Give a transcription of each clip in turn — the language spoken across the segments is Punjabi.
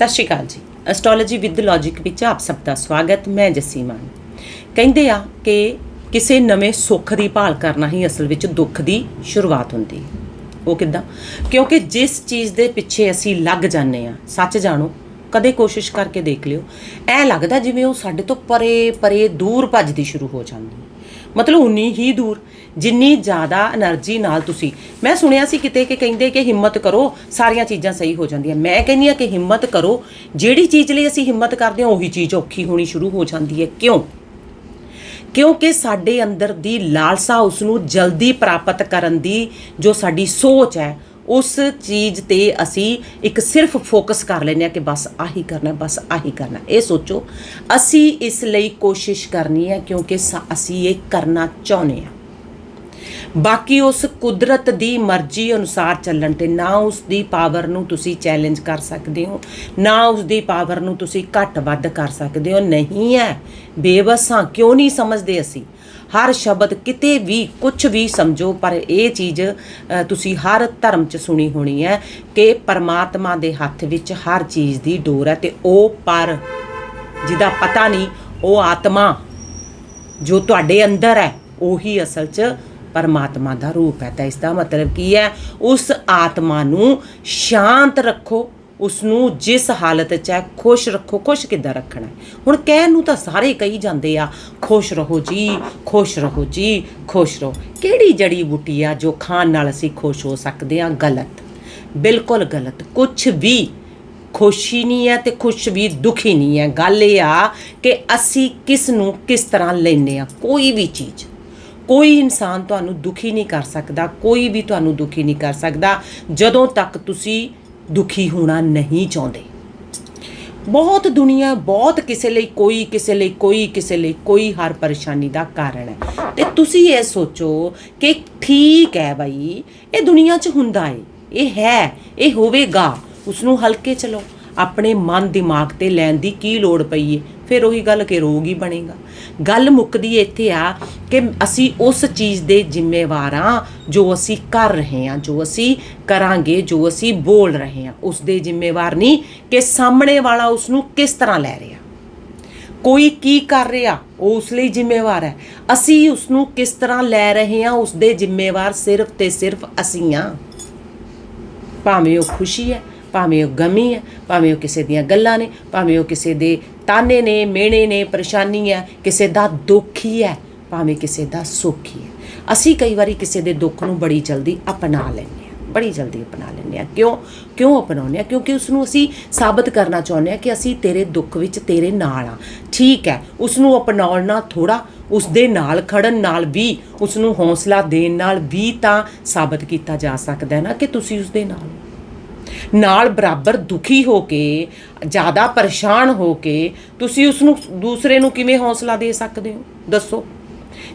ਸਤਿ ਸ਼੍ਰੀ ਅਕਾਲ ਜੀ। ਐਸਟ੍ਰੋਲੋਜੀ ਵਿਦ ਲੌਜੀਕ ਵਿੱਚ ਆਪ ਸਭ ਦਾ ਸਵਾਗਤ, ਮੈਂ ਜੱਸੀ ਮਾਨ ਕਹਿੰਦੇ ਆ ਕਿ ਕਿਸੇ ਨਵੇਂ ਸੁੱਖ ਦੀ ਭਾਲ ਕਰਨਾ ਹੀ ਅਸਲ ਵਿੱਚ ਦੁੱਖ ਦੀ ਸ਼ੁਰੂਆਤ ਹੁੰਦੀ ਹੈ। ਉਹ ਕਿੱਦਾਂ? ਕਿਉਂਕਿ ਜਿਸ ਚੀਜ਼ ਦੇ ਪਿੱਛੇ ਅਸੀਂ ਲੱਗ ਜਾਂਦੇ ਆ ਸੱਚ ਜਾਣੋ, ਕਦੇ ਕੋਸ਼ਿਸ਼ ਕਰਕੇ ਦੇਖ ਲਿਓ ਐ ਲੱਗਦਾ ਜਿਵੇਂ ਉਹ ਸਾਡੇ ਤੋਂ ਪਰੇ ਪਰੇ ਦੂਰ ਭੱਜਦੀ ਸ਼ੁਰੂ ਹੋ ਜਾਂਦੀ ਮਤਲਬ ਉਨੀ ਹੀ ਦੂਰ, ਜਿੰਨੀ ਜ਼ਿਆਦਾ એનર્ਜੀ ਨਾਲ ਤੁਸੀਂ। ਮੈਂ ਸੁਣਿਆ ਸੀ ਕਿਤੇ ਕਿ ਕਹਿੰਦੇ ਕਿ ਹਿੰਮਤ ਕਰੋ, ਸਾਰੀਆਂ ਚੀਜ਼ਾਂ ਸਹੀ ਹੋ ਜਾਂਦੀਆਂ। ਮੈਂ ਕਹਿੰਨੀ ਆ ਕਿ ਹਿੰਮਤ ਕਰੋ, ਜਿਹੜੀ ਚੀਜ਼ ਲਈ ਅਸੀਂ ਹਿੰਮਤ ਕਰਦੇ ਹਾਂ, ਉਹੀ ਚੀਜ਼ ਔਖੀ ਹੋਣੀ ਸ਼ੁਰੂ ਹੋ ਜਾਂਦੀ ਹੈ। ਕਿਉਂ? ਕਿਉਂਕਿ ਸਾਡੇ ਅੰਦਰ ਦੀ ਲਾਲਸਾ ਉਸ ਨੂੰ ਜਲਦੀ ਪ੍ਰਾਪਤ ਕਰਨ ਦੀ ਜੋ ਸਾਡੀ ਸੋਚ ਹੈ ਉਸ ਚੀਜ਼ ਤੇ ਅਸੀਂ ਇੱਕ ਸਿਰਫ ਫੋਕਸ ਕਰ ਲੈਂਦੇ ਆ ਕਿ ਬਸ ਆਹੀ ਕਰਨਾ, ਬਸ ਆਹੀ ਕਰਨਾ। ਇਹ ਸੋਚੋ, ਅਸੀਂ ਇਸ ਲਈ ਕੋਸ਼ਿਸ਼ ਕਰਨੀ ਹੈ ਕਿਉਂਕਿ ਸਾ- ਅਸੀਂ ਇਹ ਕਰਨਾ ਚਾਹੁੰਦੇ ਹਾਂ। ਬਾਕੀ ਉਸ ਕੁਦਰਤ ਦੀ ਮਰਜ਼ੀ ਅਨੁਸਾਰ ਚੱਲਣ ਤੇ ਨਾ ਉਸ ਦੀ ਪਾਵਰ ਨੂੰ ਤੁਸੀਂ ਚੈਲੰਜ ਕਰ ਸਕਦੇ ਹੋ, ਨਾ ਉਸ ਦੀ ਪਾਵਰ ਨੂੰ ਤੁਸੀਂ ਘੱਟ ਵੱਧ ਕਰ ਸਕਦੇ ਹੋ। ਨਹੀਂ ਹੈ। ਬੇਵਸਾਂ ਕਿਉਂ ਨਹੀਂ ਸਮਝਦੇ ਅਸੀਂ? ਹਰ ਸ਼ਬਦ ਕਿਤੇ ਵੀ ਕੁਝ ਵੀ ਸਮਝੋ, ਪਰ ਇਹ ਚੀਜ਼ ਤੁਸੀਂ ਹਰ ਧਰਮ 'ਚ ਸੁਣੀ ਹੋਣੀ ਹੈ ਕਿ ਪਰਮਾਤਮਾ ਦੇ ਹੱਥ ਵਿੱਚ ਹਰ ਚੀਜ਼ ਦੀ ਡੋਰ ਹੈ ਤੇ ਉਹ ਪਰ, ਜਿਹਦਾ ਪਤਾ ਨਹੀਂ, ਉਹ ਆਤਮਾ, ਜੋ ਤੁਹਾਡੇ ਅੰਦਰ ਹੈ, ਉਹੀ ਅਸਲ 'ਚ ਪਰਮਾਤਮਾ ਦਾ ਰੂਪ ਹੈ। ਤਾਂ ਇਸ ਦਾ ਮਤਲਬ ਕੀ ਹੈ? ਉਸ ਆਤਮਾ ਨੂੰ ਸ਼ਾਂਤ ਰੱਖੋ ਉਸ ਨੂੰ ਜਿਸ ਹਾਲਤ 'ਚ ਹੈ, ਖੁਸ਼ ਰੱਖੋ, ਖੁਸ਼ ਕਿੱਦਾਂ ਰੱਖਣਾ ਹੁਣ ਕਹਿਣ ਨੂੰ ਤਾਂ ਸਾਰੇ ਕਹੀ ਜਾਂਦੇ ਆ, ਖੁਸ਼ ਰਹੋ ਜੀ, ਖੁਸ਼ ਰਹੋ ਜੀ, ਖੁਸ਼ ਰਹੋ। ਕਿਹੜੀ ਜੜੀ ਬੂਟੀ ਆ ਜੋ ਖਾਣ ਨਾਲ ਅਸੀਂ ਖੁਸ਼ ਹੋ ਸਕਦੇ ਆ ਗਲਤ। ਬਿਲਕੁਲ ਗਲਤ। ਕੁਝ ਵੀ ਖੁਸ਼ੀ ਨਹੀਂ ਹੈ ਤੇ ਖੁਸ਼ ਵੀ ਦੁਖੀ ਨਹੀਂ ਹੈ। ਗੱਲ ਇਹ ਆ ਕਿ ਅਸੀਂ ਕਿਸ ਨੂੰ ਕਿਸ ਤਰ੍ਹਾਂ ਲੈਨੇ ਆ ਕੋਈ ਵੀ ਚੀਜ਼। ਕੋਈ ਇਨਸਾਨ ਤੁਹਾਨੂੰ ਦੁਖੀ ਨਹੀਂ ਕਰ ਸਕਦਾ, ਕੋਈ ਵੀ ਤੁਹਾਨੂੰ ਦੁਖੀ ਨਹੀਂ ਕਰ ਸਕਦਾ। ਜਦੋਂ ਤੱਕ ਤੁਸੀਂ ਦੁਖੀ ਹੋਣਾ ਨਹੀਂ ਚਾਹੁੰਦੇ। ਬਹੁਤ ਦੁਨੀਆ ਬਹੁਤ ਕਿਸੇ ਲਈ ਕੋਈ, ਕਿਸੇ ਲਈ ਕੋਈ, ਕਿਸੇ ਲਈ ਕੋਈ ਹਰ ਪਰੇਸ਼ਾਨੀ ਦਾ ਕਾਰਨ ਹੈ। ਤੇ ਤੁਸੀਂ ਇਹ ਸੋਚੋ ਕਿ ਠੀਕ ਹੈ ਬਾਈ, ਇਹ ਦੁਨੀਆ 'ਚ ਹੁੰਦਾ ਹੈ ਇਹ ਹੈ, ਇਹ ਹੋਵੇਗਾ। ਉਸ ਨੂੰ ਹਲਕੇ ਚਲੋ ਆਪਣੇ ਮਨ ਦਿਮਾਗ ਤੇ ਲੈਣ ਦੀ ਕੀ ਲੋੜ ਪਈ ਏ? ਫਿਰ ਉਹੀ ਗੱਲ ਕਿ ਰੋਗ ਹੀ ਬਣੇਗਾ। ਗੱਲ ਮੁੱਕਦੀ ਇੱਥੇ ਆ ਕਿ ਅਸੀਂ ਉਸ ਚੀਜ਼ ਦੇ ਜ਼ਿੰਮੇਵਾਰ ਹਾਂ ਜੋ ਅਸੀਂ ਕਰ ਰਹੇ ਹਾਂ ਜੋ ਅਸੀਂ ਕਰਾਂਗੇ, ਜੋ ਅਸੀਂ ਬੋਲ ਰਹੇ ਹਾਂ ਉਸ ਦੇ ਜ਼ਿੰਮੇਵਾਰ ਨਹੀਂ ਕਿ ਸਾਹਮਣੇ ਵਾਲਾ ਉਸ ਨੂੰ ਕਿਸ ਤਰ੍ਹਾਂ ਲੈ ਰਿਹਾ। ਕੋਈ ਕੀ ਕਰ ਰਿਹਾ, ਉਹ ਉਸ ਲਈ ਜ਼ਿੰਮੇਵਾਰ ਹੈ। ਅਸੀਂ ਉਸ ਨੂੰ ਕਿਸ ਤਰ੍ਹਾਂ ਲੈ ਰਹੇ ਹਾਂ ਉਸ ਦੇ ਜ਼ਿੰਮੇਵਾਰ ਸਿਰਫ ਤੇ ਸਿਰਫ ਅਸੀਂ ਹਾਂ ਭਾਵੇਂ ਉਹ ਖੁਸ਼ੀ ਹੈ, ਭਾਵੇਂ ਉਹ ਗਮੀ ਹੈ, ਭਾਵੇਂ ਉਹ ਕਿਸੇ ਦੀਆਂ ਗੱਲਾਂ ਨੇ, ਭਾਵੇਂ ਉਹ ਕਿਸੇ ਦੇ ਤਾਨੇ ਨੇ, ਮੇਣੇ ਨੇ, ਪਰੇਸ਼ਾਨੀ ਹੈ, ਕਿਸੇ ਦਾ ਦੁੱਖ ਹੀ ਹੈ, ਭਾਵੇਂ ਕਿਸੇ ਦਾ ਸੁੱਖ ਹੀ ਹੈ। ਅਸੀਂ ਕਈ ਵਾਰੀ ਕਿਸੇ ਦੇ ਦੁੱਖ ਨੂੰ ਬੜੀ ਜਲਦੀ ਅਪਣਾ ਲੈਂਦੇ ਹਾਂ, ਬੜੀ ਜਲਦੀ ਅਪਣਾ ਲੈਂਦੇ ਹਾਂ। ਕਿਉਂ ਕਿਉਂ ਅਪਣਾਉਂਦੇ ਹਾਂ? ਕਿਉਂਕਿ ਉਸ ਨੂੰ ਅਸੀਂ ਸਾਬਤ ਕਰਨਾ ਚਾਹੁੰਦੇ ਹਾਂ ਕਿ ਅਸੀਂ ਤੇਰੇ ਦੁੱਖ ਵਿੱਚ ਤੇਰੇ ਨਾਲ ਆ ਠੀਕ ਹੈ ਉਸ ਨੂੰ ਅਪਣਾਉਣਾ ਥੋੜਾ ਉਸ ਦੇ ਨਾਲ ਖੜਨ ਨਾਲ ਵੀ ਉਸ ਨੂੰ ਹੌਸਲਾ ਦੇਣ ਨਾਲ ਵੀ ਤਾਂ ਸਾਬਤ ਕੀਤਾ ਜਾ ਸਕਦਾ ਹੈ ਨਾ ਕਿ ਤੁਸੀਂ ਉਸ ਦੇ ਨਾਲ ਹੋ। ਨਾਲ ਬਰਾਬਰ ਦੁਖੀ ਹੋ ਕੇ, ਜ਼ਿਆਦਾ ਪਰੇਸ਼ਾਨ ਹੋ ਕੇ, ਤੁਸੀਂ ਉਸ ਨੂੰ ਦੂਸਰੇ ਨੂੰ ਕਿਵੇਂ ਹੌਸਲਾ ਦੇ ਸਕਦੇ ਹੋ? ਦੱਸੋ।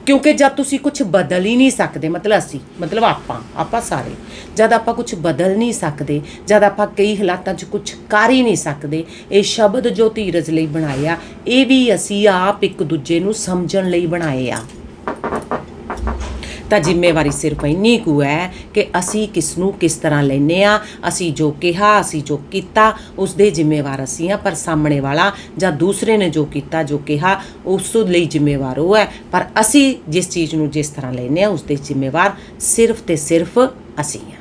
ਕਿਉਂਕਿ ਜਦ ਤੁਸੀਂ ਕੁਝ ਬਦਲ ਹੀ ਨਹੀਂ ਸਕਦੇ, ਮਤਲਬ ਅਸੀਂ, ਮਤਲਬ ਆਪਾਂ ਆਪਾਂ ਸਾਰੇ, ਜਦ ਆਪਾਂ ਕੁਝ ਬਦਲ ਨਹੀਂ ਸਕਦੇ, ਜਦ ਆਪਾਂ ਕਈ ਹਾਲਾਤਾਂ 'ਚ ਕੁਝ ਕਰ ਹੀ ਨਹੀਂ ਸਕਦੇ, ਇਹ ਸ਼ਬਦ ਜੋ ਧੀਰਜ ਲਈ ਬਣਾਏ ਆ ਇਹ ਵੀ ਅਸੀਂ ਆਪ ਇੱਕ ਦੂਜੇ ਨੂੰ ਸਮਝਣ ਲਈ ਬਣਾਏ ਆ। ਤਾਂ ਜ਼ਿੰਮੇਵਾਰੀ ਸਿਰਫ ਇੰਨੀ ਕੁ ਹੈ ਕਿ ਅਸੀਂ ਕਿਸ ਨੂੰ ਕਿਸ ਤਰ੍ਹਾਂ ਲੈਨੇ ਆ ਅਸੀਂ ਜੋ ਕਿਹਾ, ਅਸੀਂ ਜੋ ਕੀਤਾ ਉਸ ਦੇ ਜ਼ਿੰਮੇਵਾਰ ਅਸੀਂ ਆ ਪਰ ਸਾਹਮਣੇ ਵਾਲਾ ਜਾਂ ਦੂਸਰੇ ਨੇ ਜੋ ਕੀਤਾ, ਜੋ ਕਿਹਾ, ਉਸ ਲਈ ਜ਼ਿੰਮੇਵਾਰ ਉਹ ਹੈ। ਪਰ ਅਸੀਂ ਜਿਸ ਚੀਜ਼ ਨੂੰ ਜਿਸ ਤਰ੍ਹਾਂ ਲੈਨੇ ਆ ਉਸ ਦੇ ਜ਼ਿੰਮੇਵਾਰ ਸਿਰਫ ਤੇ ਸਿਰਫ ਅਸੀਂ ਆ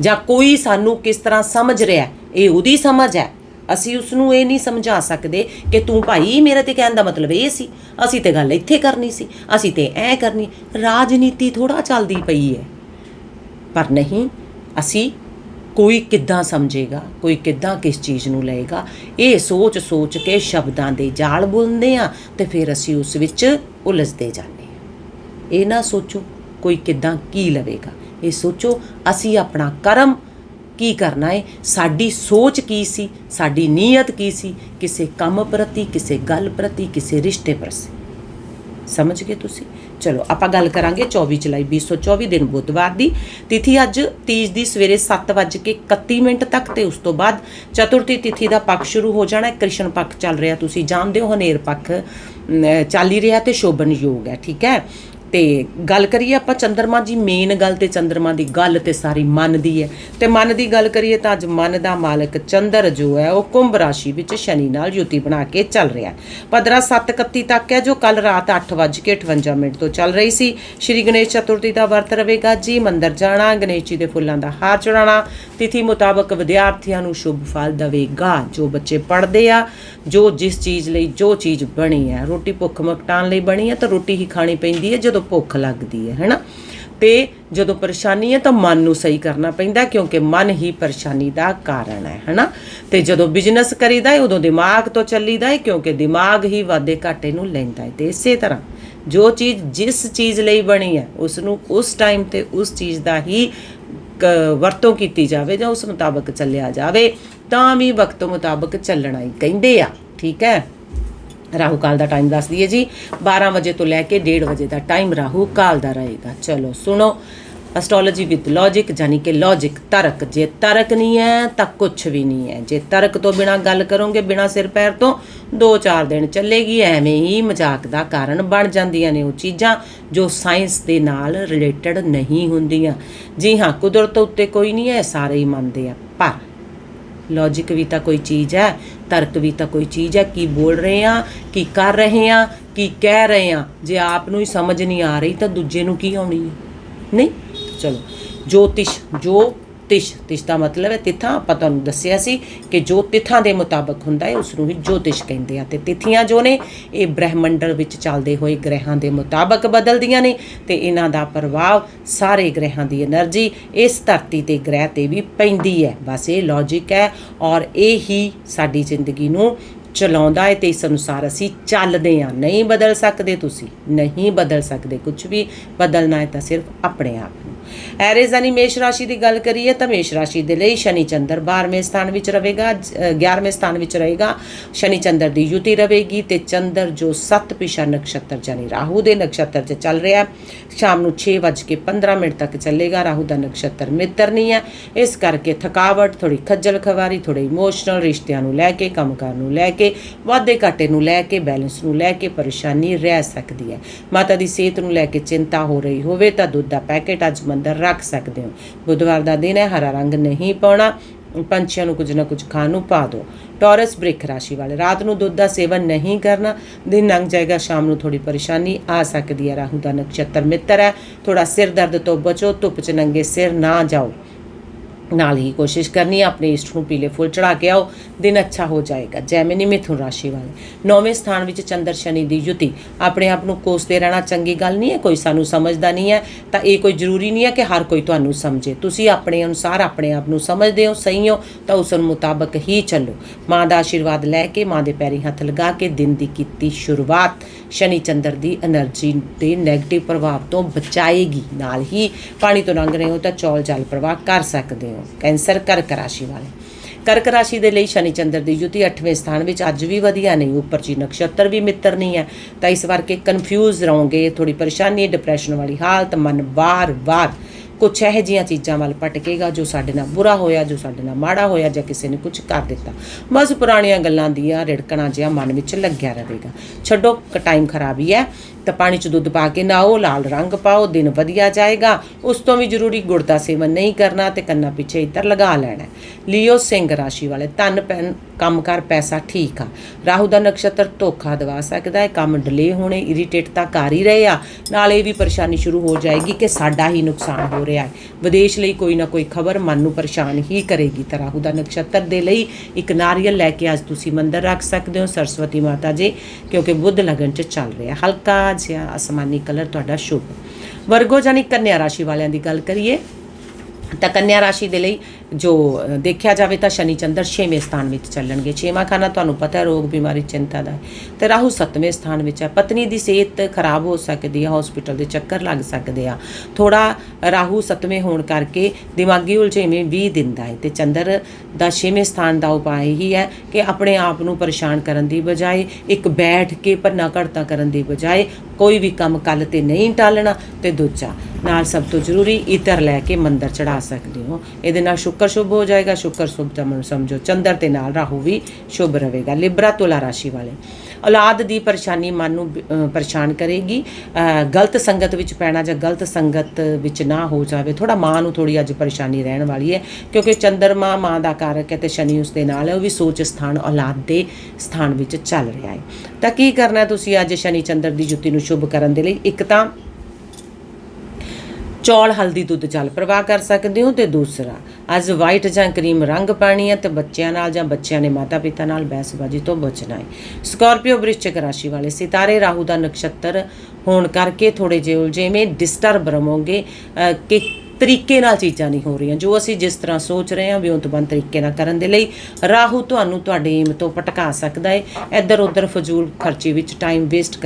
ਜਾਂ ਕੋਈ ਸਾਨੂੰ ਕਿਸ ਤਰ੍ਹਾਂ ਸਮਝ ਰਿਹਾ ਇਹ ਉਹਦੀ ਸਮਝ ਹੈ। ਅਸੀਂ ਉਸ ਨੂੰ ਇਹ ਨਹੀਂ ਸਮਝਾ ਸਕਦੇ ਕਿ ਤੂੰ ਭਾਈ ਮੇਰੇ ਤੇ ਕਹਿਣ ਦਾ ਮਤਲਬ ਇਹ ਸੀ। ਅਸੀਂ ਤੇ ਗੱਲ ਇੱਥੇ ਕਰਨੀ ਸੀ। ਅਸੀਂ ਤੇ ਐ ਕਰਨੀ, ਰਾਜਨੀਤੀ ਥੋੜਾ ਚੱਲਦੀ ਪਈ ਹੈ। ਪਰ ਨਹੀਂ, ਅਸੀਂ ਕੋਈ ਕਿੱਦਾਂ ਸਮਝੇਗਾ, ਕੋਈ ਕਿੱਦਾਂ ਕਿਸ ਚੀਜ਼ ਨੂੰ ਲਏਗਾ, ਇਹ ਸੋਚ ਸੋਚ ਕੇ ਸ਼ਬਦਾਂ ਦੇ ਜਾਲ ਬੁਲਦੇ ਆ ਤੇ ਫਿਰ ਅਸੀਂ ਉਸ ਵਿੱਚ ਉਲਝਦੇ ਜਾਂਦੇ ਹਾਂ। ਇਹ ਨਾ ਸੋਚੋ ਕੋਈ ਕਿੱਦਾਂ ਕੀ ਲਵੇਗਾ। ਇਹ ਸੋਚੋ ਅਸੀਂ ਆਪਣਾ ਕਰਮ ਕੀ ਕਰਨਾ ਹੈ ਸਾਡੀ ਸੋਚ ਕੀ ਸੀ? ਸਾਡੀ ਨੀਅਤ ਕੀ ਸੀ? ਕਿਸੇ ਕੰਮ ਪ੍ਰਤੀ ਕਿਸੇ ਗੱਲ ਪ੍ਰਤੀ ਕਿਸੇ ਰਿਸ਼ਤੇ ਪ੍ਰਤੀ। ਸਮਝ ਗਏ ਤੁਸੀਂ? ਚਲੋ ਆਪਾਂ ਗੱਲ ਕਰਾਂਗੇ 24 ਜੁਲਾਈ 2024 ਦਿਨ ਬੁੱਧਵਾਰ ਦੀ। ਤਿਥੀ ਅੱਜ ਤੀਜ ਦੀ ਸਵੇਰੇ 7:31 ਮਿੰਟ ਤੱਕ ਤੇ ਉਸ ਤੋਂ ਬਾਅਦ ਚਤੁਰਥੀ ਤਿਥੀ ਦਾ ਪੱਖ ਸ਼ੁਰੂ ਹੋ ਜਾਣਾ ਹੈ। ਕ੍ਰਿਸ਼ਨ ਪੱਖ ਚੱਲ ਰਿਹਾ ਤੁਸੀਂ ਜਾਣਦੇ ਹੋ ਹਨੇਰ ਪੱਖ ਅਮ, ਚੱਲ ਹੀ ਰਿਹਾ ਤੇ ਸ਼ੋਭਨ ਯੋਗ ਹੈ ਠੀਕ ਹੈ? ਤੇ ਗੱਲ ਕਰੀਏ ਆਪਾਂ ਚੰਦਰਮਾ ਜੀ ਮੇਨ ਗੱਲ ਤੇ ਚੰਦਰਮਾ ਦੀ ਗੱਲ ਤੇ ਸਾਰੀ ਮਨ ਦੀ ਹੈ। ਤੇ ਮਨ ਦੀ ਗੱਲ ਕਰੀਏ ਤਾਂ ਅੱਜ ਮਨ ਦਾ ਮਾਲਕ ਚੰਦਰ ਜੋ ਹੈ, ਉਹ ਕੁੰਭ ਰਾਸ਼ੀ ਵਿੱਚ ਸ਼ਨੀ ਨਾਲ ਯੁਤੀ ਬਣਾ ਕੇ ਚੱਲ ਰਿਹਾ ਹੈ। ਪਦਰਾ 7:31 ਤੱਕ ਹੈ, ਜੋ ਕੱਲ ਰਾਤ 8:58 ਮਿੰਟ ਤੋਂ ਚੱਲ ਰਹੀ ਸੀ। ਸ਼੍ਰੀ ਗਣੇਸ਼ ਚਤੁਰਥੀ ਦਾ ਵਰਤ ਰਹੇਗਾ, ਜੀ ਮੰਦਰ ਜਾਣਾ ਗਣੇਸ਼ ਜੀ ਦੇ ਫੁੱਲਾਂ ਦਾ ਹਾਰ ਚੜਾਉਣਾ ਤਿਥੀ ਮੁਤਾਬਕ ਵਿਦਿਆਰਥੀਆਂ ਨੂੰ ਸ਼ੁਭ ਫਲ ਦੇਵੇਗਾ। ਜੋ ਬੱਚੇ ਪੜ੍ਹਦੇ ਆ, ਜੋ ਜਿਸ ਚੀਜ਼ ਲਈ ਜੋ ਚੀਜ਼ ਬਣੀ ਹੈ, ਰੋਟੀ ਭੁੱਖ ਮਕਟਾਣ ਲਈ ਬਣੀ ਹੈ, ਤਾਂ ਰੋਟੀ ਹੀ ਖਾਣੀ ਪੈਂਦੀ ਹੈ। ਜਦੋਂ ਭੁੱਖ ਲੱਗਦੀ ਹੈ, ਹੈਨਾ? ਤੇ ਜਦੋਂ ਪਰੇਸ਼ਾਨੀ ਹੈ ਤਾਂ ਮਨ ਨੂੰ ਸਹੀ ਕਰਨਾ ਪੈਂਦਾ ਕਿਉਂਕਿ ਮਨ ਹੀ ਪਰੇਸ਼ਾਨੀ ਦਾ ਕਾਰਨ ਹੈ, ਹੈਨਾ? ਤੇ ਜਦੋਂ ਬਿਜ਼ਨਸ ਕਰੀਦਾ ਹੈ, ਉਦੋਂ ਦਿਮਾਗ ਤੋਂ ਚੱਲੀਦਾ ਹੈ, ਕਿਉਂਕਿ ਦਿਮਾਗ ਹੀ ਵਾਧੇ ਘਾਟੇ ਨੂੰ ਲੈਂਦਾ ਹੈ, ਤੇ ਇਸੇ ਤਰ੍ਹਾਂ ਜੋ ਚੀਜ਼ ਜਿਸ ਚੀਜ਼ ਲਈ ਬਣੀ ਹੈ ਉਸ ਨੂੰ ਉਸ ਟਾਈਮ ਤੇ ਉਸ ਚੀਜ਼ ਦਾ ਹੀ ਵਰਤੋਂ ਕੀਤੀ ਜਾਵੇ ਜਾਂ ਉਸ ਮੁਤਾਬਕ ਚੱਲਿਆ ਜਾਵੇ, ਤਾਂ ਵੀ ਵਕਤ ਮੁਤਾਬਕ ਚੱਲਣਾ ਹੀ ਕਹਿੰਦੇ ਆ, ਠੀਕ ਹੈ? ਰਾਹੂ ਕਾਲ ਦਾ ਟਾਈਮ ਦੱਸ ਦਈਏ ਜੀ। 12 ਵਜੇ ਤੋਂ ਲੈ ਕੇ 1:30 ਵਜੇ ਦਾ ਟਾਈਮ ਰਾਹੂ ਕਾਲ ਦਾ ਰਹੇਗਾ। ਚਲੋ, ਸੁਣੋ। ਐਸਟ੍ਰੋਲੋਜੀ ਵਿਦ ਲੌਜੀਕ ਜਾਨੀ ਕਿ ਲੌਜੀਕ ਤਰਕ। ਜੇ ਤਰਕ ਨਹੀਂ ਹੈ, ਤਾਂ ਕੁਝ ਵੀ ਨਹੀਂ ਹੈ। ਜੇ ਤਰਕ ਤੋਂ ਬਿਨਾ ਗੱਲ ਕਰੋਗੇ, ਬਿਨਾ ਸਿਰ ਪੈਰ ਤੋਂ 2-4 ਦਿਨ ਚੱਲੇਗੀ। ਐਵੇਂ ਹੀ ਮਜ਼ਾਕ ਦਾ ਕਾਰਨ ਬਣ ਜਾਂਦੀਆਂ ਨੇ ਉਹ ਚੀਜ਼ਾਂ ਜੋ ਸਾਇੰਸ ਦੇ ਨਾਲ ਰਿਲੇਟਡ ਨਹੀਂ ਹੁੰਦੀਆਂ। ਜੀ ਹਾਂ, ਕੁਦਰਤ ਉੱਤੇ ਕੋਈ ਨਹੀਂ ਹੈ ਸਾਰੇ ਹੀ ਮੰਨਦੇ ਆ। ਪਰ ਲੌਜੀਕ ਵੀ ਤਾਂ ਕੋਈ ਚੀਜ਼ ਹੈ। ਤਰਕ ਵੀ ਤਾਂ ਕੋਈ ਚੀਜ਼ ਹੈ, ਕੀ ਬੋਲ ਰਹੇ ਆ ਕੀ ਕਰ ਰਹੇ ਆ ਕੀ ਕਹਿ ਰਹੇ ਆ ਜੇ ਆਪ ਨੂੰ ਹੀ ਸਮਝ ਨਹੀਂ ਆ ਰਹੀ ਤਾਂ ਦੂਜੇ ਨੂੰ ਕੀ ਆਉਣੀ ਹੈ? ਨਹੀਂ? ਚਲੋ। ਜੋਤਿਸ਼, ਜੋ ਤਿਸ਼ ਤਿਸ਼ ਦਾ ਮਤਲਬ ਹੈ ਤਿਥਾਂ ਆਪਾਂ ਤੁਹਾਨੂੰ ਦੱਸਿਆ ਸੀ ਕਿ ਜੋ ਤਿਥਾਂ ਦੇ ਮੁਤਾਬਕ ਹੁੰਦਾ ਹੈ ਉਸ ਨੂੰ ਹੀ ਜੋਤਿਸ਼ ਕਹਿੰਦੇ ਆ। ਤੇ ਤਿਥੀਆਂ ਜੋ ਨੇ, ਇਹ ਬ੍ਰਹਿਮੰਡਲ ਵਿੱਚ ਚੱਲਦੇ ਹੋਏ ਗ੍ਰਹਿਾਂ ਦੇ ਮੁਤਾਬਕ ਬਦਲਦੀਆਂ ਨੇ ਤੇ ਇਹਨਾਂ ਦਾ ਪ੍ਰਭਾਵ ਸਾਰੇ ਗ੍ਰਹਿਾਂ ਦੀ એનર્ਜੀ, ਇਸ ਧਰਤੀ ਤੇ ਗ੍ਰਹਿ ਤੇ ਵੀ ਪੈਂਦੀ ਹੈ। ਬਸ ਇਹ ਲੌਜੀਕ ਹੈ ਔਰ ਇਹ ਹੀ ਸਾਡੀ ਜ਼ਿੰਦਗੀ ਨੂੰ ਚਲਾਉਂਦਾ ਹੈ ਤੇ ਇਸ ਅਨੁਸਾਰ ਅਸੀਂ ਚੱਲਦੇ ਆ ਨਹੀਂ ਬਦਲ ਸਕਦੇ ਤੁਸੀਂ, ਨਹੀਂ ਬਦਲ ਸਕਦੇ। ਕੁਝ ਵੀ ਬਦਲਣਾ ਹੈ ਤਾਂ ਸਿਰਫ ਆਪਣੇ ਆਪ। ਨੂੰ ਮੇਸ਼ ਰਾਸ਼ੀ ਦੀ ਗੱਲ ਕਰੀਏ ਤਾਂ ਮੇਸ਼ ਰਾਸ਼ੀ ਦੇ ਲਈ ਸ਼ਨੀ ਚੰਦਰ 12ਵੇਂ ਸਥਾਨ ਵਿੱਚ ਰਹੇਗਾ, ਜ- 11ਵੇਂ ਸਥਾਨ ਵਿੱਚ ਰਹੇਗਾ। ਸ਼ਨੀ ਚੰਦਰ ਦੀ ਯੁਤੀ ਰਹੇਗੀ ਤੇ ਚੰਦਰ ਜੋ ਸੱਤ ਪਿਸ਼ਾ ਨਕਸ਼ਤਰ ਜਾਨੀ ਰਾਹੂ ਦੇ ਨਕਸ਼ਤਰ 'ਚ ਚੱਲ ਰਿਹਾ ਸ਼ਾਮ ਨੂੰ 6:15 ਮਿੰਟ ਤੱਕ ਚੱਲੇਗਾ, ਰਾਹੂ ਦਾ ਨਕਸ਼ਤਰ ਮਿੱਤਰ ਨਹੀਂ ਹੈ। ਇਸ ਕਰਕੇ ਥਕਾਵਟ ਥੋੜੀ ਖੱਜਲ ਖਵਾਰੀ ਥੋੜੀ ਇਮੋਸ਼ਨਲ ਰਿਸ਼ਤਿਆਂ ਨੂੰ ਲੈ ਕੇ, ਕੰਮਕਾਰ ਨੂੰ ਲੈ ਕੇ, ਵਾਧੇ ਘਾਟੇ ਨੂੰ ਲੈ ਕੇ ਬੈਲੈਂਸ ਨੂੰ ਲੈ ਕੇ ਪਰੇਸ਼ਾਨੀ ਰਹਿ ਸਕਦੀ ਹੈ। ਮਾਤਾ ਦੀ ਸਿਹਤ ਨੂੰ ਲੈ ਕੇ ਚਿੰਤਾ ਹੋ ਰਹੀ ਹੋਵੇ ਤਾਂ ਦੁੱਧ ਦਾ ਪੈਕੇਟ ਅੱਜ ਮੰਦਰ ਰੱਖ ਸਕਦੇ ਹੋ। ਬੁੱਧਵਾਰ ਦਾ ਦਿਨ ਹੈ, ਹਰਾ ਰੰਗ ਨਹੀਂ ਪਾਉਣਾ, ਪੰਛੀਆਂ ਨੂੰ ਕੁਝ ਨਾ ਕੁਝ ਖਾਣ ਨੂੰ ਪਾ ਦਿਓ। ਟੌਰਸ ਬ੍ਰਿਕ ਰਾਸ਼ੀ ਵਾਲੇ, ਰਾਤ ਨੂੰ ਦੁੱਧ ਦਾ ਸੇਵਨ ਨਹੀਂ ਕਰਨਾ, ਦਿਨ ਲੰਘ ਜਾਏਗਾ, ਸ਼ਾਮ ਨੂੰ ਥੋੜੀ ਪਰੇਸ਼ਾਨੀ ਆ ਸਕਦੀ ਹੈ। ਰਾਹੂ ਦਾ ਨਕਸ਼ਤਰ ਮਿੱਤਰ ਹੈ ਥੋੜਾ ਸਿਰ ਦਰਦ ਤੋਂ ਬਚੋ, ਧੁੱਪ 'ਚ ਨੰਗੇ ਸਿਰ ਨਾ ਜਾਓ। ਨਾਲ ਹੀ ਕੋਸ਼ਿਸ਼ ਕਰਨੀ ਹੈ ਆਪਣੇ ਇਸ਼ਟ ਨੂੰ ਪੀਲੇ ਫੁੱਲ ਚੜਾ ਕੇ ਆਓ, ਦਿਨ ਅੱਛਾ ਹੋ ਜਾਏਗਾ। ਜੈ ਮਿਨੀ ਮਿਥੁਨ ਰਾਸ਼ੀ ਵਾਲੇ। ਨੌਵੇਂ ਸਥਾਨ ਵਿੱਚ ਚੰਦਰ ਸ਼ਨੀ ਦੀ ਯੁਤੀ। ਆਪਣੇ ਆਪ ਨੂੰ ਕੋਸਦੇ ਰਹਿਣਾ ਚੰਗੀ ਗੱਲ ਨਹੀਂ ਹੈ, ਕੋਈ ਸਾਨੂੰ ਸਮਝਦਾ ਨਹੀਂ ਹੈ, ਤਾਂ ਇਹ ਕੋਈ ਜ਼ਰੂਰੀ ਨਹੀਂ ਹੈ ਕਿ ਹਰ ਕੋਈ ਤੁਹਾਨੂੰ ਸਮਝੇ। ਤੁਸੀਂ ਆਪਣੇ ਅਨੁਸਾਰ ਆਪਣੇ ਆਪ ਨੂੰ ਸਮਝਦੇ ਹੋ, ਸਹੀ ਹੋ, ਤਾਂ ਉਸ ਮੁਤਾਬਕ ਹੀ ਚੱਲੋ। ਮਾਂ ਦਾ ਆਸ਼ੀਰਵਾਦ ਲੈ ਕੇ, ਮਾਂ ਦੇ ਪੈਰੀ ਹੱਥ ਲਗਾ ਕੇ ਦਿਨ ਦੀ ਕੀਤੀ ਸ਼ੁਰੂਆਤ। ਸ਼ਨੀ ਚੰਦਰ ਦੀ એનર્ਜੀ ਦੇ ਨੈਗੇਟਿਵ ਪ੍ਰਭਾਵ ਤੋਂ ਬਚਾਏਗੀ। ਨਾਲ ਹੀ ਪਾਣੀ ਤੋਂ ਲੰਘ ਰਹੇ ਹੋ ਤਾਂ ਚੌਲ ਜਲ ਪ੍ਰਵਾਹ ਕਰ ਸਕਦੇ ਹੋ। ਕੈਂਸਰ ਕਰਕ ਰਾਸ਼ੀ ਵਾਲੇ। ਕਰਕ ਰਾਸ਼ੀ ਦੇ ਲਈ ਸ਼ਨੀ ਚੰਦਰ ਦੀ ਯੁਤੀ 8ਵੇਂ ਸਥਾਨ ਵਿੱਚ ਅੱਜ ਵੀ ਵਧੀਆ ਨਹੀਂ, ਉੱਪਰ ਜੀ ਨਕਸ਼ਤਰ ਵੀ ਮਿੱਤਰ ਨਹੀਂ ਹੈ। ਤਾਂ ਇਸ ਵਾਰ ਕੇ ਕਨਫਿਊਜ਼ ਰਹੋਗੇ ਥੋੜੀ ਪਰੇਸ਼ਾਨੀ ਡਿਪਰੈਸ਼ਨ ਵਾਲੀ ਹਾਲਤ, ਮਨ ਵਾਰ-ਵਾਰ ਕੁਛ ਇਹੋ ਜਿਹੀਆਂ ਚੀਜ਼ਾਂ ਵੱਲ ਭਟਕੇਗਾ ਜੋ ਸਾਡੇ ਨਾਲ ਬੁਰਾ ਹੋਇਆ, ਜੋ ਸਾਡੇ ਨਾਲ ਮਾੜਾ ਹੋਇਆ ਜਾਂ ਕਿਸੇ ਨੇ ਕੁਝ ਕਰ ਦਿੱਤਾ। ਬਸ ਪੁਰਾਣੀਆਂ ਗੱਲਾਂ ਦੀਆਂ ਰਿੜਕਣਾ ਜਿਹਾ ਮਨ ਵਿੱਚ ਲੱਗਿਆ ਰਹੇਗਾ। ਛੱਡੋ ਕ ਟਾਈਮ ਖਰਾਬ ਹੀ ਹੈ। ਤਾਂ ਪਾਣੀ 'ਚ ਦੁੱਧ ਪਾ ਕੇ ਨਾਓ, ਲਾਲ ਰੰਗ ਪਾਓ, ਦਿਨ ਵਧੀਆ ਜਾਏਗਾ। ਉਸ ਤੋਂ ਵੀ ਜ਼ਰੂਰੀ ਗੁੜ ਦਾ ਸੇਵਨ ਨਹੀਂ ਕਰਨਾ ਤੇ ਕੰਨਾਂ ਪਿੱਛੇ ਇੱਤਰ ਲਗਾ ਲੈਣਾ। ਲਿਓ ਸਿੰਘ ਰਾਸ਼ੀ ਵਾਲੇ, ਧਨ ਪੈਨ ਕੰਮਕਾਰ ਪੈਸਾ ਠੀਕ ਆ। ਰਾਹੂ ਦਾ ਨਕਸ਼ਤਰ ਧੋਖਾ ਦਵਾ ਸਕਦਾ ਹੈ, ਕੰਮ ਡਿਲੇ ਹੋਣੇ ਇਰੀਟੇਟ ਤਾਂ ਕਰ ਹੀ ਰਹੇ ਆ। ਨਾਲ ਇਹ ਵੀ ਪਰੇਸ਼ਾਨੀ ਸ਼ੁਰੂ ਹੋ ਜਾਏਗੀ ਕਿ ਸਾਡਾ ਹੀ ਨੁਕਸਾਨ ਹੋ ਰਿਹਾ ਹੈ। ਵਿਦੇਸ਼ ਲਈ ਕੋਈ ਨਾ ਕੋਈ ਖਬਰ ਮਨ ਨੂੰ ਪਰੇਸ਼ਾਨ ਹੀ ਕਰੇਗੀ ਤਾਂ ਰਾਹੂ ਦਾ ਨਕਸ਼ਤਰ ਦੇ ਲਈ ਇੱਕ ਨਾਰੀਅਲ ਲੈ ਕੇ ਅੱਜ ਤੁਸੀਂ ਮੰਦਰ ਰੱਖ ਸਕਦੇ ਹੋ, ਸਰਸਵਤੀ ਮਾਤਾ ਜੀ, ਕਿਉਂਕਿ ਬੁੱਧ ਲਗਨ ਚ ਚੱਲ ਰਿਹਾ ਹਲਕਾ ਜਿਹਾ ਅਸਮਾਨੀ ਕਲਰ ਤੁਹਾਡਾ ਸ਼ੁਭ। ਵਰਗੋ ਜਾਨੀ ਕੰਨਿਆ ਰਾਸ਼ੀ ਵਾਲਿਆਂ ਦੀ ਗੱਲ ਕਰੀਏ ਤਾਂ ਕੰਨਿਆ ਰਾਸ਼ੀ ਦੇ ਲਈ ਜੋ ਦੇਖਿਆ ਜਾਵੇ ਤਾਂ ਸ਼ਨੀ ਚੰਦਰ 6ਵੇਂ ਸਥਾਨ ਵਿੱਚ ਚੱਲਣਗੇ। 6ਵਾਂ ਖਾਨਾ ਤੁਹਾਨੂੰ ਪਤਾ ਹੈ, ਰੋਗ, ਬਿਮਾਰੀ, ਚਿੰਤਾ ਦਾ ਹੈ। ਤੇ ਰਾਹੂ 7ਵੇਂ ਸਥਾਨ ਵਿੱਚ ਹੈ। ਪਤਨੀ ਦੀ ਸਿਹਤ ਖਰਾਬ ਹੋ ਸਕਦੀ ਹੈ ਹਸਪੀਟਲ ਦੇ ਚੱਕਰ ਲੱਗ ਸਕਦੇ ਆ। ਥੋੜਾ ਰਾਹੂ 7ਵੇਂ ਹੋਣ ਕਰਕੇ ਦਿਮਾਗੀ ਉਲਝੇਵੇਂ ਵੀ ਦਿੰਦਾ ਹੈ। ਤੇ ਚੰਦਰ ਦਾ 6ਵੇਂ ਸਥਾਨ ਦਾ ਉਪਾਅ ਹੀ ਹੈ ਕਿ ਆਪਣੇ ਆਪ ਨੂੰ ਪਰੇਸ਼ਾਨ ਕਰਨ ਦੀ ਬਜਾਏ, ਇੱਕ ਬੈਠ ਕੇ ਭੰਨਾ ਘੜਤਾ ਕਰਨ ਦੀ ਬਜਾਏ, ਕੋਈ ਵੀ ਕੰਮ ਕੱਲ ਤੇ ਨਹੀਂ ਟਾਲਣਾ ਤੇ ਦੂਜਾ। ਨਾਲ ਸਭ ਤੋਂ ਜ਼ਰੂਰੀ ਇਤਰ ਲੈ ਕੇ ਮੰਦਰ ਚੜਾ ਸਕਦੇ ਹੋ। ਇਹਦੇ ਨਾਲ ਸ਼ੁਕਰ ਸ਼ੁਭ ਹੋ ਜਾਏਗਾ। ਸ਼ੁਕਰ ਸ਼ੁਭ ਦਾ ਮਨ ਸਮਝੋ, ਚੰਦਰ ਤੇ ਨਾਲ ਰਾਹੂ ਵੀ ਸ਼ੁਭ ਰਹੇਗਾ। ਲਿਬਰਾ ਤੁਲਾ ਰਾਸ਼ੀ ਵਾਲੇ। ਔਲਾਦ ਦੀ ਪਰੇਸ਼ਾਨੀ ਮਨ ਨੂੰ ਪਰੇਸ਼ਾਨ ਕਰੇਗੀ। ਗਲਤ ਸੰਗਤ ਵਿੱਚ ਪੈਣਾ ਜਾਂ ਗਲਤ ਸੰਗਤ ਵਿੱਚ ਨਾ ਹੋ ਜਾਵੇ ਥੋੜਾ ਮਾਂ ਨੂੰ ਥੋੜੀ ਅੱਜ ਪਰੇਸ਼ਾਨੀ ਰਹਿਣ ਵਾਲੀ ਹੈ। ਕਿਉਂਕਿ ਚੰਦਰਮਾ ਮਾਂ ਦਾ ਕਾਰਕ ਹੈ ਤੇ ਸ਼ਨੀ ਉਸ ਦੇ ਨਾਲ ਹੈ। ਉਹ ਵੀ ਸੋਚ ਸਥਾਨ, ਔਲਾਦ ਦੇ ਸਥਾਨ ਵਿੱਚ ਚੱਲ ਰਿਹਾ ਹੈ। ਤਾਂ ਕੀ ਕਰਨਾ ਤੁਸੀਂ ਅੱਜ ਸ਼ਨੀ ਚੰਦਰ ਦੀ ਜੁੱਤੀ ਨੂੰ ਸ਼ੁਭ ਕਰਨ ਦੇ ਲਈ? ਇੱਕ ਤਾਂ ਚੌਲ, ਹਲਦੀ ਦੁੱਧ ਜਲ ਪ੍ਰਵਾਹ ਕਰ ਸਕਦੇ ਹੋ ਤੇ ਦੂਸਰਾ, ਅੱਜ ਵਾਈਟ ਜਾਂ ਕਰੀਮ ਰੰਗ ਪਾਣੀ ਹੈ ਤੇ ਬੱਚਿਆਂ ਨਾਲ ਜਾਂ ਬੱਚਿਆਂ ਨੇ ਮਾਤਾ ਪਿਤਾ ਨਾਲ ਬਹਿਸਬਾਜ਼ੀ ਤੋਂ ਬਚਣਾ ਹੈ। ਸਕਾਰਪੀਓ ਵ੍ਰਿਸ਼ਚਿਕ ਰਾਸ਼ੀ ਵਾਲੇ ਸਿਤਾਰੇ, ਰਾਹੂ ਦਾ ਨਕਸ਼ਤਰ ਹੋਣ ਕਰਕੇ ਥੋੜੇ ਜਿਹੇ ਉਲਝੇਵੇਂ ਡਿਸਟਰਬ ਰਹੋਗੇ ਕਿ ਤਰੀਕੇ ਨਾਲ ਚੀਜ਼ਾਂ ਨਹੀਂ ਹੋ ਰਹੀਆਂ। ਜੋ ਅਸੀਂ ਜਿਸ ਤਰ੍ਹਾਂ ਸੋਚ ਰਹੇ ਹਾਂ ਵਿਉਂਤਬੰਦ ਤਰੀਕੇ ਨਾਲ ਕਰਨ ਦੇ ਲਈ, ਰਾਹੂ ਤੁਹਾਨੂੰ ਤੁਹਾਡੇ ਏਮ ਤੋਂ ਭਟਕਾ ਸਕਦਾ ਹੈ ਇੱਧਰ ਉੱਧਰ ਫਜ਼ੂਲ ਖਰਚੀ ਵਿੱਚ ਟਾਈਮ ਵੇਸਟ